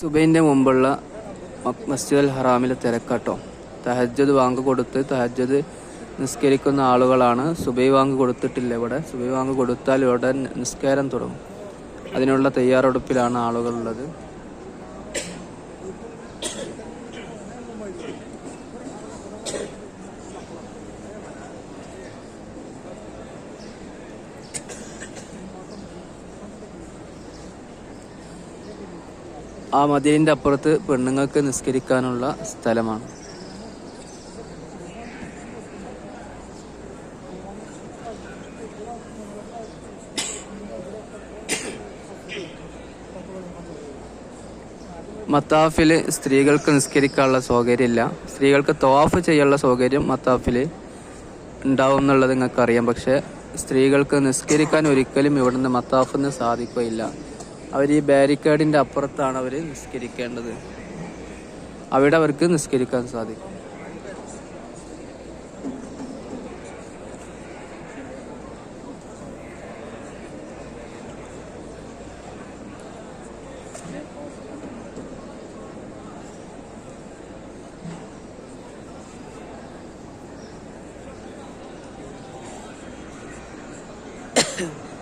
സുബൈന്റെ മുമ്പുള്ള മസ്ജിദ് അൽ ഹറാമിലെ തിരക്കാട്ടോ. തഹജ്ജദ് വാങ്ക് കൊടുത്ത് തഹജ്ജദ് നിസ്കരിക്കുന്ന ആളുകളാണ് സുബൈ വാങ്ക് കൊടുത്തിട്ടില്ല ഇവിടെ. സുബൈ വാങ്ക് കൊടുത്താൽ ഇവിടെ നിസ്കാരം തുടങ്ങും. അതിനുള്ള തയ്യാറെടുപ്പിലാണ് ആളുകളുള്ളത്. ആ മതിലിന്റെ അപ്പുറത്ത് പെണ്ണുങ്ങൾക്ക് നിസ്കരിക്കാനുള്ള സ്ഥലമാണ്. മത്താഫിൽ സ്ത്രീകൾക്ക് നിസ്കരിക്കാനുള്ള സൗകര്യമില്ല. സ്ത്രീകൾക്ക് തവാഫ് ചെയ്യാനുള്ള സൗകര്യം മത്താഫിൽ ഉണ്ടാവും എന്നുള്ളത് നിങ്ങൾക്കറിയാം. പക്ഷേ സ്ത്രീകൾക്ക് നിസ്കരിക്കാൻ ഒരിക്കലും ഇവിടുന്ന് മത്താഫിന് സാധിക്കുകയില്ല. അവർ ഈ ബാരിക്കേഡിന്റെ അപ്പുറത്താണ് അവർ നിസ്കരിക്കേണ്ടത് അവിടെ അവർക്ക് നിസ്കരിക്കാൻ സാധിക്കും Yeah.